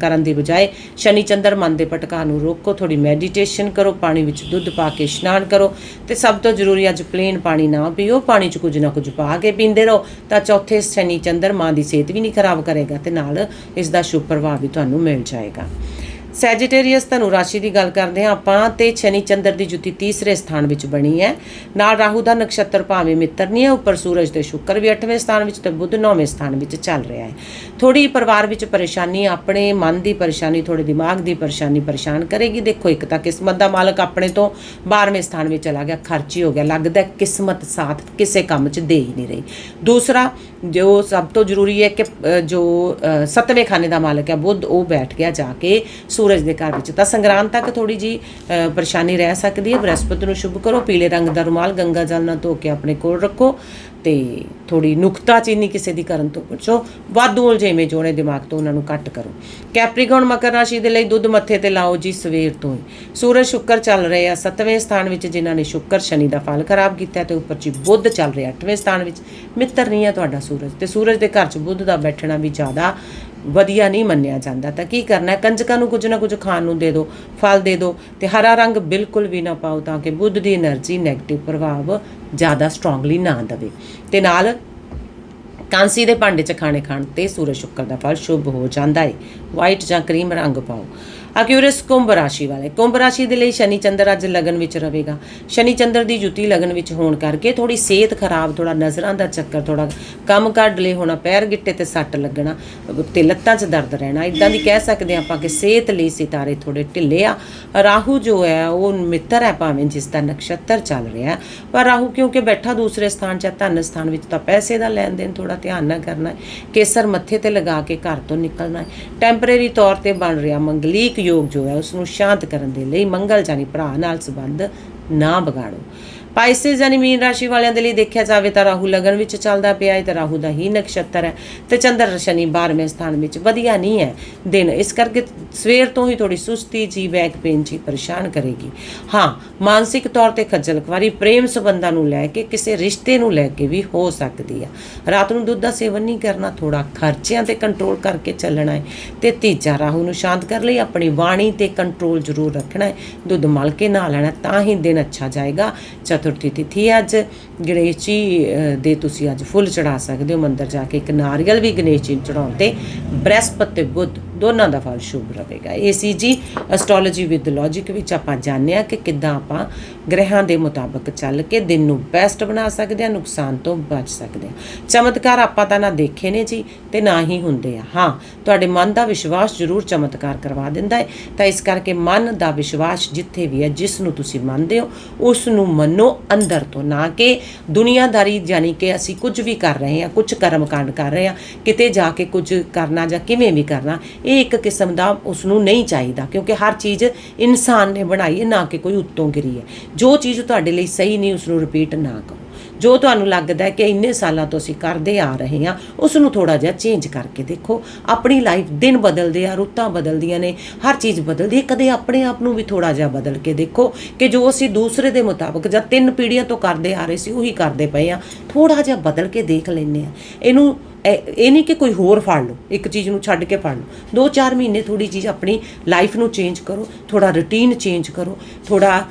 ਕਰਨ ਦੀ ਬਜਾਏ ਸ਼ਨੀ ਚੰਦਰ ਮਨ ਦੇ ਭਟਕਾ ਨੂੰ ਰੋਕੋ ਥੋੜੀ ਮੈਡੀਟੇਸ਼ਨ ਕਰੋ, ਪਾਣੀ ਵਿੱਚ ਦੁੱਧ ਪਾ ਕੇ ਇਸ਼ਨਾਨ ਕਰੋ ਤੇ ਸਭ ਤੋਂ ਜ਼ਰੂਰੀ ਅੱਜ ਪਲੇਨ ਪਾਣੀ ਨਾ ਪੀਓ, ਪਾਣੀ 'ਚ ਕੁਝ ਨਾ ਕੁਝ ਪਾ ਕੇ ਪੀਂਦੇ ਰਹੋ ਤਾਂ ਚੌਥੇ ਸ਼ਨੀ ਚੰਦਰ ਮਾਂ ਦੀ ਸਿਹਤ ਵੀ ਨਹੀਂ ਖਰਾਬ ਕਰੇਗਾ ਤੇ ਨਾਲ ਇਸ ਦਾ ਸ਼ੁਭ ਪ੍ਰਭਾਵ ਵੀ ਤੁਹਾਨੂੰ ਮਿਲ ਜਾਏਗਾ। ਸੈਜੀਟੇਰੀਅਸ ਧਨੁ ਰਾਸ਼ੀ ਦੀ ਗੱਲ ਕਰਦੇ ਹਾਂ ਆਪਾਂ ਤੇ ਸ਼ਨੀ ਚੰਦਰ ਦੀ ਜੁਤੀ ਤੀਸਰੇ ਸਥਾਨ ਵਿੱਚ ਬਣੀ ਹੈ। ਨਾਲ ਰਾਹੂ ਦਾ ਨਕਸ਼ਤਰ ਭਾਵੇਂ ਮਿੱਤਰ ਨਹੀਂ ਹੈ ਉੱਪਰ ਸੂਰਜ ਤੇ ਸ਼ੁੱਕਰ ਵੀ 8ਵੇਂ ਸਥਾਨ ਵਿੱਚ ਤੇ ਬੁੱਧ 9ਵੇਂ ਸਥਾਨ ਵਿੱਚ ਚੱਲ ਰਿਹਾ ਹੈ। ਥੋੜੀ ਪਰਿਵਾਰ ਵਿੱਚ ਪਰੇਸ਼ਾਨੀ ਆਪਣੇ ਮਨ ਦੀ ਪਰੇਸ਼ਾਨੀ ਥੋੜੇ ਦਿਮਾਗ ਦੀ ਪਰੇਸ਼ਾਨੀ ਪਰੇਸ਼ਾਨ ਕਰੇਗੀ। ਦੇਖੋ ਇੱਕ ਤਾਂ ਕਿਸਮਤ ਦਾ ਮਾਲਕ ਆਪਣੇ ਤੋਂ 12ਵੇਂ ਸਥਾਨ ਵਿੱਚ ਚਲਾ ਗਿਆ ਖਰਚੀ ਹੋ ਗਿਆ ਲੱਗਦਾ ਕਿਸਮਤ ਸਾਥ ਕਿਸੇ ਕੰਮ 'ਚ ਦੇ ਹੀ ਨਹੀਂ ਰਹੀ। ਦੂਸਰਾ ਜੋ ਸਭ ਤੋਂ ਜ਼ਰੂਰੀ ਹੈ ਕਿ ਜੋ ਅ, ਸੱਤਵੇਂ ਖਾਨੇ ਦਾ ਮਾਲਕ ਹੈ ਬੁੱਧ ਉਹ ਬੈਠ ਗਿਆ ਜਾ ਕੇ ਸੂਰਜ ਦੇ ਘਰ ਵਿੱਚ। ਤਾਂ ਸੰਗਰਾਂਦ ਤੱਕ ਥੋੜੀ ਜੀ ਪਰੇਸ਼ਾਨੀ ਰਹਿ ਸਕਦੀ ਹੈ। ਬ੍ਰਹਸਪਤੀ ਨੂੰ ਸ਼ੁਭ ਕਰੋ, ਪੀਲੇ ਰੰਗ ਦਾ ਰੁਮਾਲ, ਗੰਗਾ ਜਲ ਨਾਲ ਧੋ ਕੇ ਆਪਣੇ ਕੋਲ ਰੱਖੋ ਤੇ ਥੋੜੀ ਨੁਕਤਾਚੀਨੀ ਕਿਸੇ ਦੀ ਕਰਨ ਤੋਂ ਬਚੋ ਵਾਧੂ ਉਲਝੇਵੇਂ ਜੋੜੇ ਦਿਮਾਗ ਤੋਂ ਉਹਨਾਂ ਨੂੰ ਕੱਟ ਕਰੋ। ਕੈਪਰੀਕੌਨ ਮਕਰ ਰਾਸ਼ੀ ਦੇ ਲਈ ਦੁੱਧ ਮੱਥੇ ਤੇ ਲਾਓ ਜੀ ਸਵੇਰ ਤੋਂ ਹੀ। ਸੂਰਜ ਸ਼ੁੱਕਰ ਚੱਲ ਰਹੇ ਆ 7ਵੇਂ ਸਥਾਨ ਵਿੱਚ, ਜਿਨ੍ਹਾਂ ਨੇ ਸ਼ੁੱਕਰ ਸ਼ਨੀ ਦਾ ਫਲ ਖਰਾਬ ਕੀਤਾ ਤੇ ਉੱਪਰ ਜੀ ਬੁੱਧ ਚੱਲ ਰਿਹਾ 8ਵੇਂ ਸਥਾਨ ਵਿੱਚ। ਮਿੱਤਰ ਨਹੀਂ ਹੈ ਤੁਹਾਡਾ ਸੂਰਜ ਤੇ ਸੂਰਜ ਦੇ ਘਰ 'ਚ ਬੁੱਧ ਦਾ ਬੈਠਣਾ ਵੀ ਜ਼ਿਆਦਾ ਵਧੀਆ ਨਹੀਂ ਮੰਨਿਆ ਜਾਂਦਾ। ਤਾਂ ਕੀ ਕਰਨਾ ਹੈ? ਕੰਜਕਾਂ ਨੂੰ ਕੁਝ ਨਾ ਕੁਝ ਖਾਣ ਨੂੰ ਦੇ ਦਿਓ ਫਲ ਦੇ ਦਿਓ ਤੇ ਹਰਾ ਰੰਗ ਬਿਲਕੁਲ ਵੀ ਨਾ ਪਾਓ ਤਾਂ ਕਿ ਬੁੱਧ ਦੀ એનર્ਜੀ 네ਗੇਟਿਵ ਪ੍ਰਭਾਵ ਜ਼ਿਆਦਾ ਸਟਰੋਂਗਲੀ ਨਾ ਦਵੇ। ਤੇ ਨਾਲ ਕਾਂਸੀ ਦੇ ਭਾਂਡੇ 'ਚ ਖਾਣੇ ਖਾਣ ਤੇ ਸੂਰਜ ਸ਼ੁੱਕਰ ਦਾ ਫਲ ਸ਼ੁਭ ਹੋ ਜਾਂਦਾ ਹੈ ਵਾਈਟ ਜਾਂ ਕਰੀਮ ਰੰਗ ਪਾਓ। ਅਕਿਊਰਸ ਕੁੰਭ ਰਾਸ਼ੀ ਵਾਲੇ। ਕੁੰਭ ਰਾਸ਼ੀ ਦੇ ਲਈ ਸ਼ਨੀ ਚੰਦਰ ਅੱਜ ਲਗਨ ਵਿੱਚ ਰਹੇਗਾ। ਸ਼ਨੀ ਚੰਦਰ ਦੀ ਜੁਤੀ ਲਗਨ ਵਿੱਚ ਹੋਣ ਕਰਕੇ ਥੋੜੀ ਸਿਹਤ ਖਰਾਬ ਥੋੜਾ ਨਜ਼ਰਾਂ ਦਾ ਚੱਕਰ ਥੋੜਾ ਕੰਮ ਕਾਰ ਡਲੇ ਹੋਣਾ ਪੈਰ ਗਿੱਟੇ ਤੇ ਸੱਟ ਲੱਗਣਾ ਤੇ ਲੱਤਾਂ 'ਚ ਦਰਦ ਰਹਿਣਾ ਇਦਾਂ ਦੀ ਕਹਿ ਸਕਦੇ ਹਾਂ ਆਪਾਂ ਕਿ ਸਿਹਤ ਲਈ ਸਿਤਾਰੇ ਥੋੜੇ ਢਿੱਲੇ ਆ। ਰਾਹੂ ਜੋ ਹੈ ਉਹ ਮਿੱਤਰ ਹੈ ਭਾਵੇਂ ਜਿਸ ਦਾ ਨਕਸ਼ਤਰ ਚੱਲ ਰਿਹਾ ਪਰ ਰਾਹੂ ਕਿਉਂਕਿ ਬੈਠਾ ਦੂਸਰੇ ਸਥਾਨ 'ਚ ਹੈ, ਧਨ ਸਥਾਨ ਵਿੱਚ ਤਾਂ ਪੈਸੇ ਦਾ ਲੈਣ ਦੇਣ ਥੋੜਾ ਧਿਆਨ ਨਾ ਕਰਨਾ ਕੇਸਰ ਮੱਥੇ ਤੇ ਲਗਾ ਕੇ ਘਰ ਤੋਂ ਨਿਕਲਣਾ ਟੈਂਪਰੇਰੀ ਤੌਰ ਤੇ ਬਣ ਰਿਹਾ ਮੰਗਲੀਕ ਯੋਗ ਜੋ ਹੈ ਉਸ ਨੂੰ ਸ਼ਾਂਤ ਕਰਨ ਦੇ ਲਈ ਮੰਗਲ ਜਾਨੀ ਭਰਾ ਨਾਲ ਸੰਬੰਧ ਨਾ ਵਿਗਾੜੋ। ਪਾਈਸਿਸ ਯਾਨੀ ਮੀਨ ਰਾਸ਼ੀ ਵਾਲਿਆਂ ਦੇ ਲਈ ਦੇਖਿਆ ਜਾਵੇ ਤਾਂ ਰਾਹੂ ਲਗਨ ਵਿੱਚ ਚੱਲਦਾ ਪਿਆ ਹੈ ਤੇ ਰਾਹੂ ਦਾ ਹੀ ਨਕਸ਼ਤਰ ਹੈ ਤੇ ਚੰਦਰ ਸ਼ਨੀ 12ਵੇਂ ਸਥਾਨ ਵਿੱਚ ਵਧੀਆ ਨਹੀਂ ਹੈ ਦਿਨ, ਇਸ ਕਰਕੇ ਸਵੇਰ ਤੋਂ ਹੀ ਥੋੜੀ ਸੁਸਤੀ ਜੀ ਬੈਕ ਪੇਨ ਜੀ ਪਰੇਸ਼ਾਨ ਕਰੇਗੀ। ਹਾਂ, ਮਾਨਸਿਕ ਤੌਰ ਤੇ ਖੱਜਲ ਖਵਾਰੀ ਪ੍ਰੇਮ ਸੰਬੰਧਾਂ ਨੂੰ ਲੈ ਕੇ ਕਿਸੇ ਰਿਸ਼ਤੇ ਨੂੰ ਲੈ ਕੇ ਵੀ ਹੋ ਸਕਦੀ ਹੈ ਰਾਤ ਨੂੰ ਦੁੱਧ ਦਾ ਸੇਵਨ ਨਹੀਂ ਕਰਨਾ ਥੋੜਾ ਖਰਚਿਆਂ ਤੇ ਕੰਟਰੋਲ ਕਰਕੇ ਚੱਲਣਾ ਹੈ ਤੇ ਤੀਜਾ ਰਾਹੂ ਨੂੰ ਸ਼ਾਂਤ ਕਰਨ ਲਈ, ਆਪਣੀ ਬਾਣੀ ਤੇ ਕੰਟਰੋਲ ਜ਼ਰੂਰ ਰੱਖਣਾ ਹੈ। ਦੁੱਧ ਮਲ ਕੇ ਨਾ ਲੈਣਾ ਤਾਂ ਹੀ ਦਿਨ ਅੱਛਾ ਜਾਏਗਾ। ਚਤੁਰਥੀ ਤਿਥੀ ਹੈ ਅੱਜ? ਗਣੇਸ਼ ਜੀ ਦੇ ਤੁਸੀਂ ਅੱਜ ਫੁੱਲ ਚੜਾ ਸਕਦੇ ਹੋ ਮੰਦਰ ਜਾ ਕੇ। ਇੱਕ ਨਾਰੀਅਲ ਵੀ ਗਣੇਸ਼ ਜੀ ਨੂੰ ਚੜਾਉਣ ਤੇ ਬ੍ਰਹਸਪਤੀ ਬੁੱਧ ਦੋਨਾਂ ਦਾ ਫਲ ਸ਼ੁਭ ਰਹੇਗਾ। ਇਹ ਸੀ ਜੀ ਐਸਟ੍ਰੋਲੋਜੀ ਵਿਦ ਲੌਜੀਕ ਵਿੱਚ ਆਪਾਂ ਜਾਣਿਆ ਕਿ ਕਿੱਦਾਂ ਆਪਾਂ ਗ੍ਰਹਿਾਂ ਦੇ ਮੁਤਾਬਕ ਚੱਲ ਕੇ ਦਿਨ ਨੂੰ ਬੈਸਟ ਬਣਾ ਸਕਦੇ ਹਾਂ, ਨੁਕਸਾਨ ਤੋਂ ਬਚ ਸਕਦੇ ਹਾਂ। ਚਮਤਕਾਰ ਆਪਾਂ ਤਾਂ ਨਾ ਦੇਖੇ ਨੇ ਜੀ ਤੇ ਨਾ ਹੀ ਹੁੰਦੇ ਆ। ਹਾਂ, ਤੁਹਾਡੇ ਮਨ ਦਾ ਵਿਸ਼ਵਾਸ ਜ਼ਰੂਰ ਚਮਤਕਾਰ ਕਰਵਾ ਦਿੰਦਾ ਹੈ। ਤਾਂ ਇਸ ਕਰਕੇ ਮਨ ਦਾ ਵਿਸ਼ਵਾਸ ਜਿੱਥੇ ਵੀ ਹੈ, ਜਿਸ ਨੂੰ ਤੁਸੀਂ ਮੰਨਦੇ ਹੋ, ਉਸ ਨੂੰ ਮੰਨੋ ਅੰਦਰ ਤੋਂ, ਨਾ ਕਿ ਦੁਨੀਆਦਾਰੀ ਯਾਨੀ ਕਿ ਅਸੀਂ ਕੁਝ ਵੀ ਕਰ ਰਹੇ ਹਾਂ, ਕੁਝ ਕਰਮ ਕਾਂਡ ਕਰ ਰਹੇ ਹਾਂ, ਕਿਤੇ ਜਾ ਕੇ ਕੁਝ ਕਰਨਾ ਜਾਂ ਕਿਵੇਂ ਵੀ ਕਰਨਾ ਇਹ ਇੱਕ ਕਿਸਮ ਦਾ ਉਸ ਨੂੰ ਨਹੀਂ ਚਾਹੀਦਾ, ਕਿਉਂਕਿ ਹਰ ਚੀਜ਼ ਇਨਸਾਨ ਨੇ ਬਣਾਈ ਹੈ, ਨਾ ਕਿ ਕੋਈ ਉੱਤੋਂ ਗਿਰੀ ਹੈ। ਜੋ ਚੀਜ਼ ਤੁਹਾਡੇ ਲਈ ਸਹੀ ਨਹੀਂ ਉਸ ਨੂੰ ਰਿਪੀਟ ਨਾ ਕਰੋ। ਜੋ ਤੁਹਾਨੂੰ ਲੱਗਦਾ ਹੈ ਕਿ ਇੰਨੇ ਸਾਲਾਂ ਤੋਂ ਅਸੀਂ ਕਰਦੇ ਆ ਰਹੇ ਹਾਂ ਉਸ ਨੂੰ ਥੋੜਾ ਜਿਹਾ ਚੇਂਜ ਕਰਕੇ ਦੇਖੋ। ਆਪਣੀ ਲਾਈਫ ਦਿਨ ਬਦਲਦੇ ਆ, ਰੁੱਤਾਂ ਬਦਲਦੀਆਂ ਨੇ, ਹਰ ਚੀਜ਼ ਬਦਲਦੀ ਹੈ। ਕਦੇ ਆਪਣੇ ਆਪ ਨੂੰ ਵੀ ਥੋੜਾ ਜਿਹਾ ਬਦਲ ਕੇ ਦੇਖੋ ਕਿ ਜੋ ਅਸੀਂ ਦੂਸਰੇ ਦੇ ਮੁਤਾਬਕ ਜਾਂ ਤਿੰਨ ਪੀੜ੍ਹੀਆਂ ਤੋਂ ਕਰਦੇ ਆ ਰਹੇ ਸੀ, ਉਹੀ ਕਰਦੇ ਪਏ ਆ। ਥੋੜਾ ਜਿਹਾ ਬਦਲ ਕੇ ਦੇਖ ਲੈਂਦੇ ਆ। ਇਹਨੂੰ ਇਹ ਇਹ ਨਹੀਂ ਕਿ ਕੋਈ ਹੋਰ ਫੜ ਲਓ, ਇੱਕ ਚੀਜ਼ ਨੂੰ ਛੱਡ ਕੇ ਫੜ ਲਓ। 2-4 ਮਹੀਨੇ ਥੋੜੀ ਚੀਜ਼ ਆਪਣੀ ਲਾਈਫ ਨੂੰ ਚੇਂਜ ਕਰੋ ਥੋੜਾ ਰੁਟੀਨ ਚੇਂਜ ਕਰੋ ਥੋੜਾ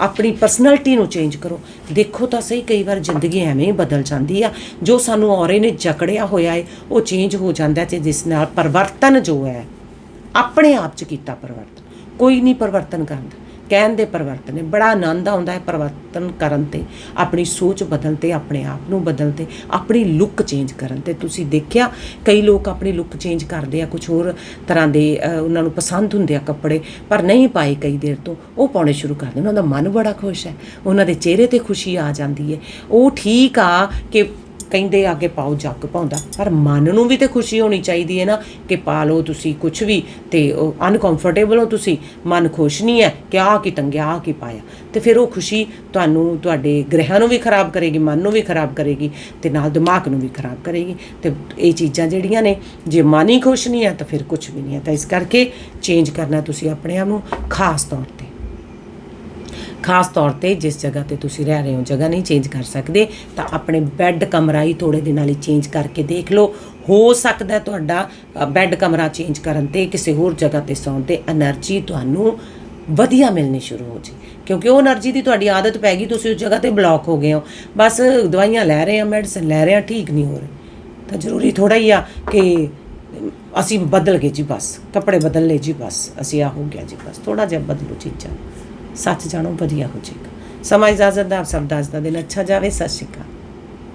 ਆਪਣੀ ਪਰਸਨੈਲਿਟੀ ਨੂੰ ਚੇਂਜ ਕਰੋ। ਦੇਖੋ ਤਾਂ ਸਹੀ, ਕਈ ਵਾਰ ਜ਼ਿੰਦਗੀ ਐਵੇਂ ਹੀ ਬਦਲ ਜਾਂਦੀ ਆ। ਜੋ ਸਾਨੂੰ ਔਰੇ ਨੇ ਜਕੜਿਆ ਹੋਇਆ ਹੈ ਉਹ ਚੇਂਜ ਹੋ ਜਾਂਦਾ ਤੇ ਜਿਸ ਨਾਲ ਪਰਿਵਰਤਨ ਜੋ ਹੈ, ਆਪਣੇ ਆਪ ਚ ਕੀਤਾ ਪਰਿਵਰਤਨ। ਕੋਈ ਨਹੀਂ ਪਰਿਵਰਤਨ ਕਰਦਾ ਕਹਿਣ ਦੇ ਪਰਿਵਰਤਨ ਨੇ, ਬੜਾ ਆਨੰਦ ਆਉਂਦਾ ਹੈ ਪਰਿਵਰਤਨ ਕਰਨ ਤੇ, ਆਪਣੀ ਸੋਚ ਬਦਲਣ ਤੇ, ਆਪਣੇ ਆਪ ਨੂੰ ਬਦਲਣ ਤੇ, ਆਪਣੀ ਲੁੱਕ ਚੇਂਜ ਕਰਨ ਤੇ। ਤੁਸੀਂ ਦੇਖਿਆ, ਕਈ ਲੋਕ ਆਪਣੀ ਲੁੱਕ ਚੇਂਜ ਕਰਦੇ ਆ ਕੁਝ ਹੋਰ ਤਰ੍ਹਾਂ ਦੇ ਉਹਨਾਂ ਨੂੰ ਪਸੰਦ ਹੁੰਦੇ ਆ ਕੱਪੜੇ, ਪਰ ਨਹੀਂ ਪਾਏ ਕਈ ਦੇਰ ਤੋਂ, ਉਹ ਪਾਉਣੇ ਸ਼ੁਰੂ ਕਰ ਦਿੰਦੇ ਉਹਨਾਂ ਦਾ ਮਨ ਬੜਾ ਖੁਸ਼ ਹੈ, ਉਹਨਾਂ ਦੇ ਚਿਹਰੇ ਤੇ ਖੁਸ਼ੀ ਆ ਜਾਂਦੀ ਹੈ। ਉਹ ਠੀਕ ਆ ਕਿ ਕਹਿੰਦੇ ਆ ਕੇ ਪਾਓ ਜੱਗ ਪਾਉਂਦਾ। ਪਰ ਮਨ ਨੂੰ ਵੀ ਤੇ ਖੁਸ਼ੀ ਹੋਣੀ ਚਾਹੀਦੀ ਹੈ ਨਾ ਕਿ ਪਾ ਲਓ ਤੁਸੀਂ ਕੁਝ ਵੀ ਤੇ ਉਹ ਅਨਕੰਫਰਟੇਬਲ ਹੋ ਤੁਸੀਂ, ਮਨ ਖੁਸ਼ ਨਹੀਂ ਹੈ ਕਿ ਆਹ ਕੀ ਤੰਗਿਆ ਆਹ ਕੀ ਪਾਇਆ। ਤੇ ਫਿਰ ਉਹ ਖੁਸ਼ੀ ਤੁਹਾਨੂੰ ਤੁਹਾਡੇ ਗ੍ਰਹਿਾਂ ਨੂੰ ਵੀ ਖਰਾਬ ਕਰੇਗੀ, ਮਨ ਨੂੰ ਵੀ ਖਰਾਬ ਕਰੇਗੀ ਤੇ ਨਾਲ ਦਿਮਾਗ ਨੂੰ ਵੀ ਖਰਾਬ ਕਰੇਗੀ। ਤੇ ਇਹ ਚੀਜ਼ਾਂ ਜਿਹੜੀਆਂ ਨੇ, ਜੇ ਮਨ ਹੀ ਖੁਸ਼ ਨਹੀਂ ਹੈ ਤਾਂ ਫਿਰ ਕੁਝ ਵੀ ਨਹੀਂ ਹੈ। ਤਾਂ ਇਸ ਕਰਕੇ ਚੇਂਜ ਕਰਨਾ ਤੁਸੀਂ ਆਪਣੇ ਆਪ ਨੂੰ ਖਾਸ ਤੌਰ ਤੇ। ਖਾਸ ਤੌਰ ਤੇ ਜਿਸ ਜਗ੍ਹਾ ਤੇ ਤੁਸੀਂ ਰਹਿ ਰਹੇ ਹੋ, ਜਗ੍ਹਾ ਨਹੀਂ ਚੇਂਜ ਕਰ ਸਕਦੇ, ਤਾਂ ਆਪਣੇ ਬੈੱਡ ਕਮਰਾ ਹੀ ਥੋੜੇ ਦਿਨਾਂ ਲਈ ਚੇਂਜ ਕਰਕੇ ਦੇਖ ਲਓ। ਹੋ ਸਕਦਾ ਤੁਹਾਡਾ ਬੈੱਡ ਕਮਰਾ ਚੇਂਜ ਕਰਨ ਤੇ ਕਿਸੇ ਹੋਰ ਜਗ੍ਹਾ ਤੇ ਸੌਣ ਤੇ એનર્ਜੀ ਤੁਹਾਨੂੰ ਵਧੀਆ ਮਿਲਣੀ ਸ਼ੁਰੂ ਹੋ ਜੇ। ਕਿਉਂਕਿ ਉਹ એનર્ਜੀ ਦੀ ਤੁਹਾਡੀ ਆਦਤ ਪੈ ਗਈ, ਤੁਸੀਂ ਉਸ ਜਗ੍ਹਾ ਤੇ ਬਲੌਕ ਹੋ ਗਏ ਹੋ। ਬਸ ਦਵਾਈਆਂ ਲੈ ਰਹੇ ਆ ਮੈਡੀਸਨ ਲੈ ਰਹੇ ਆ, ਠੀਕ ਨਹੀਂ ਹੋ ਰਹੇ। ਤਾਂ ਜ਼ਰੂਰੀ ਥੋੜਾ ਹੀ ਆ ਕਿ ਅਸੀਂ ਬਦਲ ਗਏ ਜੀ ਬਸ, ਕੱਪੜੇ ਬਦਲ ਲਏ ਜੀ ਬਸ, ਅਸੀਂ ਆ ਹੋ ਗਿਆ ਜੀ ਬਸ ਥੋੜਾ ਜਿਹਾ ਬਦਲੋ ਚੀਜ਼ਾਂ। ਸੱਚ ਜਾਣੋ, ਵਧੀਆ ਹੋ ਜਾਏਗਾ। ਸਮਾਂ ਇਜਾਜ਼ਤ ਦਾ, ਆਪ ਸਭ ਦਾ ਅੱਜ ਦਾ ਦਿਨ ਅੱਛਾ ਜਾਵੇ, ਸਤਿ ਸ਼੍ਰੀ ਅਕਾਲ।